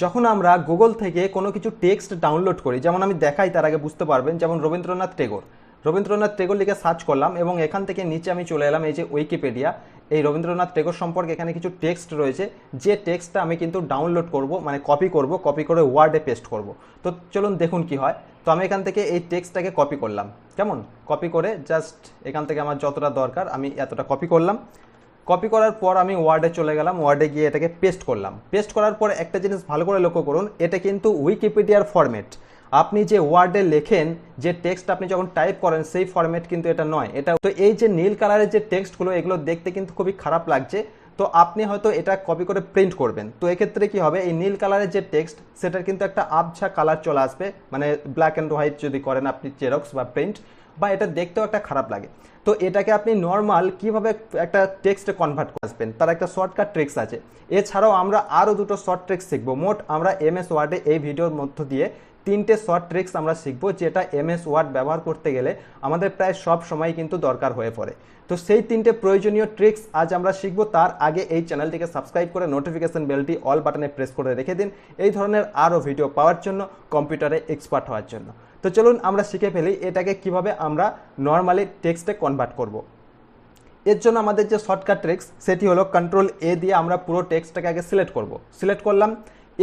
যখন আমরা গুগল থেকে কোনো কিছু টেক্সট ডাউনলোড করি, যেমন আমি দেখাই তার আগে বুঝতে পারবেন, যেমন রবীন্দ্রনাথ টেগোর। রবীন্দ্রনাথ টেগোর লিখে সার্চ করলাম এবং এখান থেকে নিচে আমি চলে এলাম, এই যে উইকিপিডিয়া এই রবীন্দ্রনাথ টেগোর সম্পর্কে এখানে কিছু টেক্সট রয়েছে, যে টেক্সটটা আমি কিন্তু ডাউনলোড করব মানে কপি করব কপি করে ওয়ার্ডে পেস্ট করব। তো চলুন দেখুন কি হয়। তো আমি এখান থেকে এই টেক্সটটাকে কপি করলাম। কেমন? কপি করে জাস্ট এখান থেকে আমার যতটা দরকার, আমি এতটা কপি করলাম। কপি করার পর আমি ওয়ার্ডে চলে গেলাম ওয়ার্ডে গিয়ে এটাকে পেস্ট করলাম। পেস্ট করার পর একটা জিনিস ভালো করে লক্ষ্য করুন, এটা কিন্তু উইকিপিডিয়ার ফরম্যাট আপনি যে ওয়ার্ডে লেখেন, যে টেক্সট আপনি যখন টাইপ করেন, সেই ফরম্যাট কিন্তু এটা নয়। এটা তো এই যে নীল কালারের যে টেক্সটগুলো এগুলো দেখতে কিন্তু খুবই খারাপ লাগছে। তো আপনি হয়তো এটা কপি করে প্রিন্ট করবেন। তো এক্ষেত্রে কি হবে? এই নীল কালারের যে টেক্সট সেটার কিন্তু একটা আবছা কালার চলে আসবে। মানে ব্ল্যাক অ্যান্ড হোয়াইট যদি করেন আপনি জেরক্স বা প্রিন্ট বা এটা দেখতেও একটা খারাপ লাগে। তো এটাকে আপনি নর্মাল কীভাবে একটা টেক্সটে কনভার্ট আসবেন, তার একটা শর্টকাট ট্রিক্স আছে। এছাড়াও আমরা আরও দুটো শর্ট ট্রিক্স শিখব। মোট আমরা এমএস ওয়ার্ডে এই ভিডিওর মধ্য দিয়ে তিনটে শর্ট ট্রিক্স আমরা শিখব, যেটা এমএস ওয়ার্ড ব্যবহার করতে গেলে আমাদের প্রায় সব সময় কিন্তু দরকার হয়ে পড়ে। তো সেই তিনটে প্রয়োজনীয় ট্রিক্স আজ আমরা শিখব, তার আগে এই চ্যানেলটিকে সাবস্ক্রাইব করে নোটিফিকেশন বেলটি অল বাটনে প্রেস করে রেখে দিন, এই ধরনের আরও ভিডিও পাওয়ার জন্য কম্পিউটারে এক্সপার্ট হওয়ার জন্য। তো চলুন আমরা শিখে ফেলি এটাকে কীভাবে আমরা নর্মালি টেক্সটে কনভার্ট করব। এর জন্য আমাদের যে শর্টকাট ট্রিক্স সেটি হলো কন্ট্রোল এ দিয়ে আমরা পুরো টেক্সটটাকে আগে সিলেক্ট করব। সিলেক্ট করলাম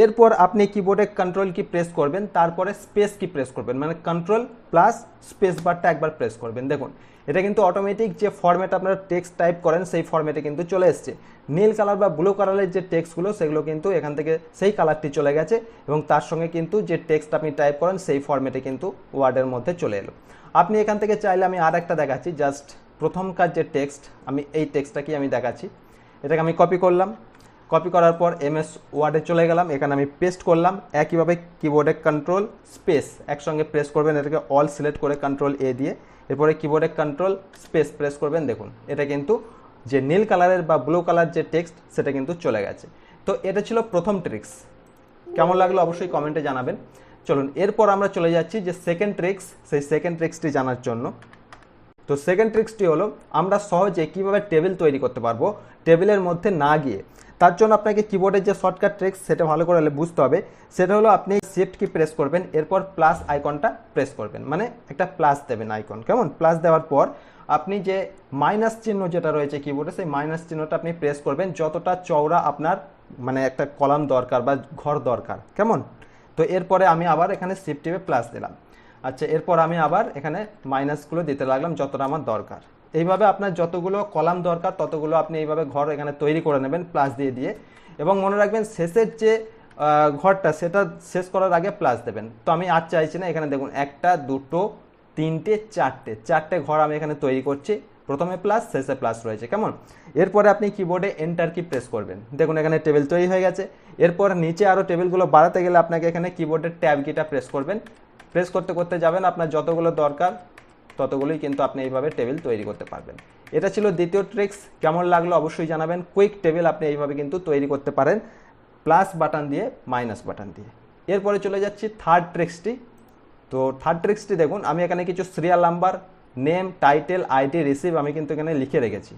এরপর আপনি কিবোর্ডে কন্ট্রোল কি প্রেস করবেন, তারপরে স্পেস কি প্রেস করবেন মানে কন্ট্রোল প্লাস স্পেস বারটা একবার প্রেস করবেন। দেখুন, এটা কিন্তু অটোমেটিক যে ফরম্যাট আপনারা টেক্সট টাইপ করেন, সেই ফরম্যাটে কিন্তু চলে এসছে। নীল কালার বা ব্লু কালারের যে টেক্সটগুলো সেগুলো কিন্তু এখান থেকে সেই কালারটি চলে গেছে এবং তার সঙ্গে কিন্তু যে টেক্সট আপনি টাইপ করেন, সেই ফরম্যাটে কিন্তু ওয়ার্ডের মধ্যে চলে এলো। আপনি এখান থেকে চাইলে আমি আর একটা দেখাচ্ছি জাস্ট প্রথমকার যে টেক্সট আমি এই টেক্সটটাকেই আমি দেখাচ্ছি। এটাকে আমি কপি করলাম। কপি করার পর এমএস ওয়ার্ডে চলে গেলাম। এখানে আমি পেস্ট করলাম। একইভাবে কিবোর্ডে কন্ট্রোল স্পেস একসঙ্গে প্রেস করবেন। এটাকে অল সিলেক্ট করে কন্ট্রোল এ দিয়ে। এরপরে কিবোর্ডে কন্ট্রোল স্পেস প্রেস করবেন। দেখুন, এটা কিন্তু যে নীল কালারের বা ব্লু কালার যে টেক্সট সেটা কিন্তু চলে গেছে। তো এটা ছিল প্রথম ট্রিক্স কেমন লাগল অবশ্যই কমেন্টে জানাবেন। চলুন, এরপর আমরা চলে যাচ্ছি যে সেকেন্ড ট্রিক্স সেই সেকেন্ড ট্রিক্সটি জানার জন্য। তো সেকেন্ড ট্রিক্সটি হলো, আমরা সহজে কীভাবে টেবিল তৈরি করতে পারব? টেবিলের মধ্যে না গিয়ে। তার জন্য আপনাকে কিবোর্ডের যে শর্টকাট ট্রিক্স সেটা ভালো করে বুঝতে হবে। সেটা হলো আপনি শিফট কি প্রেস করবেন, এরপর প্লাস আইকনটা প্রেস করবেন। মানে একটা প্লাস দেবেন আইকন কেমন? প্লাস দেওয়ার পর আপনি যে মাইনাস চিহ্ন যেটা রয়েছে কিবোর্ডে সেই মাইনাস চিহ্নটা আপনি প্রেস করবেন, যতটা চওড়া আপনার মানে একটা কলাম দরকার বা ঘর দরকার, কেমন? তো এরপরে আমি আবার এখানে শিফট প্লাস দিলাম। আচ্ছা এরপর আমি আবার এখানে মাইনাসগুলো দিতে লাগলাম, যতটা আমার দরকার। এইভাবে আপনার যতগুলো কলাম দরকার, ততগুলো আপনি এইভাবে ঘর এখানে তৈরি করে নেবেন, প্লাস দিয়ে দিয়ে। এবং মনে রাখবেন, শেষের যে ঘরটা, সেটা শেষ করার আগে প্লাস দেবেন। তো আমি আর চাইছি না, এখানে দেখুন, একটা, দুটো, তিনটে, চারটে। চারটে ঘর আমি এখানে তৈরি করছি। প্রথমে প্লাস, শেষে প্লাস রয়েছে। কেমন? এরপরে আপনি কিবোর্ডে এন্টার কি প্রেস করবেন। দেখুন, এখানে টেবিল তৈরি হয়ে গেছে। এরপর নিচে আরও টেবিলগুলো বাড়াতে গেলে আপনাকে এখানে কিবোর্ডের ট্যাব কিটা প্রেস করবেন। প্রেস করতে করতে যাবেন, আপনার যতগুলো দরকার ততগুলোই কিন্তু আপনি এইভাবে টেবিল তৈরি করতে পারবেন। এটা ছিল দ্বিতীয় ট্রিক্স কেমন লাগল অবশ্যই জানাবেন। কুইক টেবিল আপনি এইভাবে কিন্তু তৈরি করতে পারেন। প্লাস বাটন দিয়ে মাইনাস বাটন দিয়ে। এরপরে চলে যাচ্ছি থার্ড ট্রিক্সটি তো থার্ড ট্রিক্সটি দেখুন, আমি এখানে কিছু serial number name title ID receive আমি কিন্তু এখানে লিখে রেখেছি।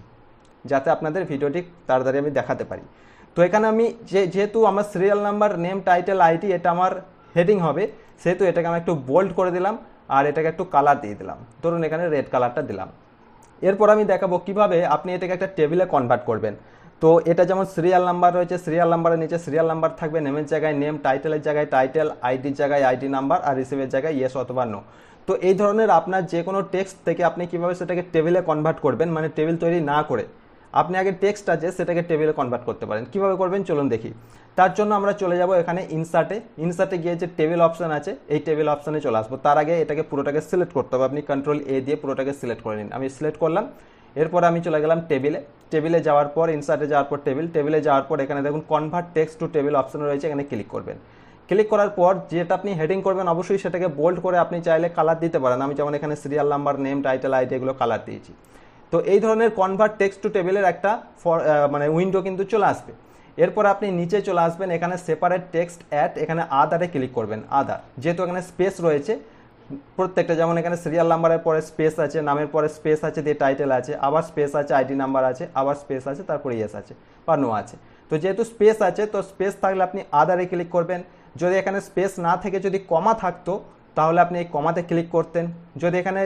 যাতে আপনাদের ভিডিওটি তাড়াতাড়ি আমি দেখাতে পারি। তো এখানে আমি যে, যেহেতু আমার serial number name title ID এটা আমার হেডিং হবে, সেহেতু এটাকে আমি একটু বোল্ড করে দিলাম। আর এটাকে একটু কালার দিয়ে দিলাম। ধরুন এখানে রেড কালারটা দিলাম। এরপর আমি দেখাবো কীভাবে আপনি এটাকে একটা টেবিলে কনভার্ট করবেন। তো এটা যেমন সিরিয়াল নাম্বার রয়েছে সিরিয়াল নাম্বারের নিচে সিরিয়াল নাম্বার থাকবে নেমের জায়গায় নেম টাইটেলের জায়গায় টাইটেল আইডির জায়গায় আইডি নাম্বার আর রিসিভের জায়গায় ইয়েস অথবা নো তো এই ধরনের আপনার যে কোনো টেক্সট থেকে আপনি কীভাবে সেটাকে টেবিলে কনভার্ট করবেন মানে টেবিল তৈরি না করে। আপনি আগে টেক্সট আছে, সেটাকে টেবিলে কনভার্ট করতে পারেন। কীভাবে করবেন? চলুন দেখি। তার জন্য আমরা চলে যাব এখানে ইনসার্টে ইনসার্টে গিয়ে যে টেবিল অপশান আছে, এই টেবিল অপশানে চলে আসব। তার আগে এটাকে পুরোটাকে সিলেক্ট করতে হবে। আপনি কন্ট্রোল এ দিয়ে পুরোটাকে সিলেক্ট করে নিন। আমি সিলেক্ট করলাম। এরপর আমি চলে গেলাম টেবিলে টেবিলে যাওয়ার পর ইনসার্টে যাওয়ার পর টেবিল টেবিলে যাওয়ার পর এখানে দেখুন convert text to table option রয়েছে। এখানে ক্লিক করবেন। ক্লিক করার পর যেটা আপনি হেডিং করবেন, অবশ্যই সেটাকে বোল্ড করে আপনি চাইলে কালার দিতে পারেন। আমি যেমন এখানে serial number name title ID এগুলো কালার দিয়েছি। তো এই ধরনের কনভার্ট টেক্সট টু টেবিলের একটা মানে উইন্ডো কিন্তু চলে আসবে। এরপর আপনি নিচে চলে আসবেন, এখানে সেপারেট টেক্সট অ্যাড এখানে আদারে ক্লিক করবেন আদার যেহেতু এখানে স্পেস রয়েছে, প্রত্যেকটা যেমন এখানে সিরিয়াল নাম্বারের পরে স্পেস আছে, নামের পরে স্পেস আছে দিয়ে টাইটেল আছে, আবার স্পেস আছে আইডি নাম্বার আছে, আবার স্পেস আছে, তারপরে ইয়েস আছে বা নো আছে। তো যেহেতু স্পেস আছে, তো স্পেস থাকলে আপনি আদারে ক্লিক করবেন। যদি এখানে স্পেস না থেকে, যদি কমা থাকতো তাহলে আপনি এই কমাতে ক্লিক করতেন। যদি এখানে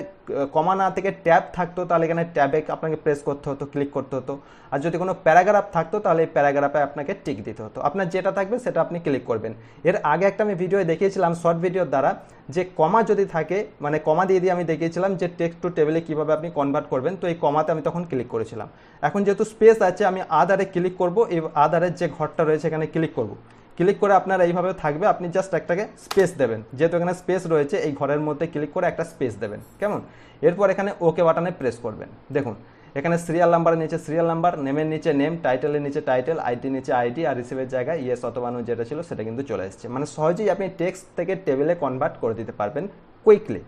কমা না থেকে ট্যাব থাকতো, তাহলে এখানে ট্যাবে আপনাকে প্রেস করতে হতো ক্লিক করতে হতো। আর যদি কোনো প্যারাগ্রাফ থাকতো, তাহলে এই প্যারাগ্রাফে আপনাকে টিক দিতে হতো। আপনার যেটা থাকবে, সেটা আপনি ক্লিক করবেন। এর আগে একটা আমি ভিডিও দেখিয়েছিলাম শর্ট ভিডিওর দ্বারা, যে কমা যদি থাকে মানে কমা দিয়ে দিয়ে আমি দেখিয়েছিলাম যে টেক্সট টু টেবিলে কীভাবে আপনি কনভার্ট করবেন, তো এই কমাতে আমি তখন ক্লিক করেছিলাম। এখন যেহেতু স্পেস আছে, আমি আদারে ক্লিক করব, এই আদারের যে ঘরটা রয়েছে, এখানে ক্লিক করব। ক্লিক করে আপনার এইভাবে থাকবে, আপনি জাস্ট একটাকে স্পেস দেবেন। যেহেতু এখানে স্পেস রয়েছে, এই ঘরের মধ্যে ক্লিক করে একটা স্পেস দেবেন। কেমন? এরপর এখানে ওকে বাটনে প্রেস করবেন। দেখুন, এখানে সিরিয়াল নাম্বারের নিচে সিরিয়াল নাম্বার নেমের নিচে নেম টাইটেলের নিচে টাইটেল আইটি নিচে আইডি আর রিসিভের জায়গায় ইয়েস অথবা নো যেটা ছিল সেটা কিন্তু চলে এসেছে। মানে সহজেই আপনি টেক্সট থেকে টেবিলে কনভার্ট করে দিতে পারবেন কুইকলি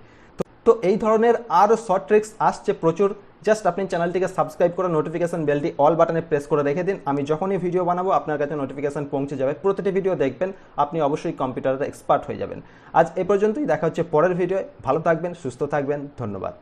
তো এই ধরনের আরও শর্ট ট্রিক্স আসছে প্রচুর। জাস্ট আপনি চ্যানেলটিকে সাবস্ক্রাইব করে নোটিফিকেশন বেলটি অল বাটনে প্রেস করে রেখে দিন। আমি যখনই ভিডিও বানাবো, আপনার কাছে নোটিফিকেশন পৌঁছে যাবে। প্রতিটি ভিডিও দেখবেন, আপনি অবশ্যই কম্পিউটারের এক্সপার্ট হয়ে যাবেন। আজ এ পর্যন্তই, দেখা হচ্ছে পরের ভিডিও ভালো থাকবেন, সুস্থ থাকবেন, ধন্যবাদ।